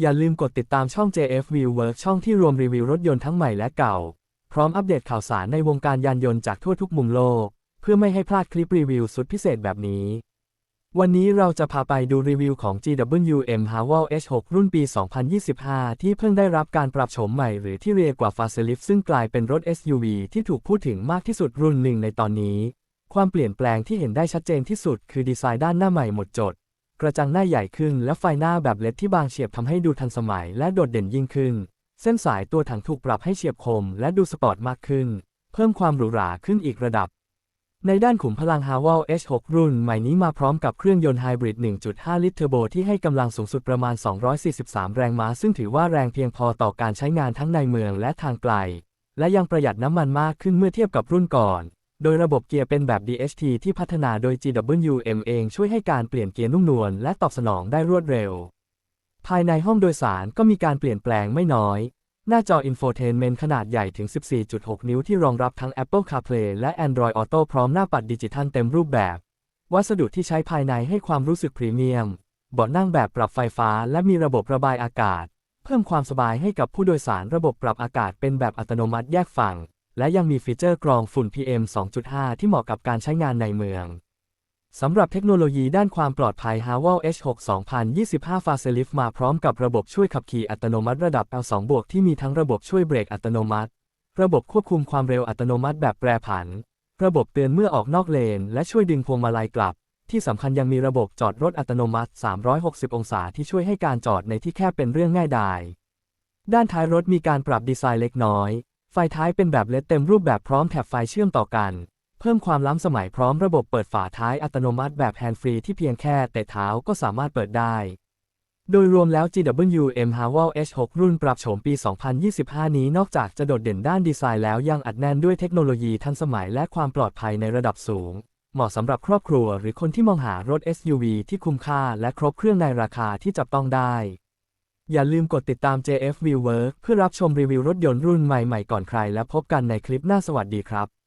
อย่าลืมกดติดตามช่อง JF View Work ช่องที่รวมรีวิวรถยนต์ทั้งใหม่และเก่า พร้อมอัปเดตข่าวสารในวงการยานยนต์จากทั่วทุกมุมโลก เพื่อไม่ให้พลาดคลิปรีวิวสุดพิเศษแบบนี้ วันนี้เราจะพาไปดูรีวิวของ GWM h a w a l H6 รุ่นปี 2025 ที่เพิ่งได้รับการปรับโฉมใหม่หรือที่เรียกว่า Facelift ซึ่งกลายเป็นรถ SUV ที่ถูกพูดถึงมากที่สุดรุ่นหนึ่งในตอนนี้ ความเปลี่ยนแปลงที่เห็นได้ชัดเจนที่สุดคือดีไซน์ด้านหน้าใหม่หมดจด กระจังหน้าใหญ่ขึ้นและไฟหน้าแบบเลดที่บางเฉียบทำให้ดูทันสมัยและโดดเด่นยิ่งขึ้น เส้นสายตัวถังถูกปรับให้เฉียบคมและดูสปอร์ตมากขึ้น เพิ่มความหรูหราขึ้นอีกระดับ ในด้านขุมพลัง h a w a l H6 รุ่นใหม่นี้มาพร้อมกับเครื่องยนต์ไฮบริด 1.5 ลิตรเทอร์โบที่ให้กำลังสูงสุดประมาณ 243 แรงม้า ซึ่งถือว่าแรงเพียงพอต่อการใช้งานทั้งในเมืองและทางไกล และยังประหยัดน้ำมันมากขึ้นเมื่อเทียบกับรุ่นก่อน โดยระบบเกียร์เป็นแบบ DHT ที่พัฒนาโดย GWM เองช่วยให้การเปลี่ยนเกียร์นุ่มนวลและตอบสนองได้รวดเร็ว ภายในห้องโดยสารก็มีการเปลี่ยนแปลงไม่น้อย หน้าจอ Infotainment ขนาดใหญ่ถึง 14.6 นิ้วที่รองรับทั้ง Apple CarPlay และ Android Auto พร้อมหน้าปัดดิจิทัลเต็มรูปแบบ วัสดุที่ใช้ภายในให้ความรู้สึกพรีเมียม เบาะนั่งแบบปรับไฟฟ้า และมีระบบระบายอากาศ เพิ่มความสบายให้กับผู้โดยสารระบบปรับอากาศเป็นแบบอัตโนมัติแยกฝั่ง และยังมีฟีเจอร์กรองฝุ่น PM 2.5 ที่เหมาะกับการใช้งานในเมือง สำหรับเทคโนโลยีด้านความปลอดภัย h a w a l H6 2025 Facelift มาพร้อมกับระบบช่วยขับขี่อัตโนมัติระดับ L2 บวกที่มีทั้งระบบช่วยเบรกอัตโนมัติ ระบบควบคุมความเร็วอัตโนมัติแบบแปรผัน ระบบเตือนเมื่อออกนอกเลน และช่วยดึงพวงมาลัยกลับ ที่สำคัญยังมีระบบจอดรถอัตโนมัติ 360 องศาที่ช่วยให้การจอดในที่แคบเป็นเรื่องง่ายดาย ด้านท้ายรถมีการปรับดีไซน์เล็กน้อย ไฟท้ายเป็นแบบเลดเต็มรูปแบบพร้อมแถบไฟเชื่อมต่อกัน เพิ่มความล้ำสมัยพร้อมระบบเปิดฝาท้ายอัตโนมัติแบบแฮนด์ฟรีที่เพียงแค่เตะเท้าก็สามารถเปิดได้ โดยรวมแล้ว GWM h a w a l H6 รุ่นปรับโฉมปี 2025 นี้นอกจากจะโดดเด่นด้านดีไซน์แล้วยังอัดแน่นด้วยเทคโนโลยีทันสมัยและความปลอดภัยในระดับสูง เหมาะสำหรับครอบครัวหรือคนที่มองหารถ SUV ที่คุ้มค่าและครบเครื่องในราคาที่จับต้องได้ อย่าลืมกดติดตาม JF View Work เพื่อรับชมรีวิวรถยนต์รุ่นใหม่ๆก่อนใครและพบกันในคลิปหน้าสวัสดีครับ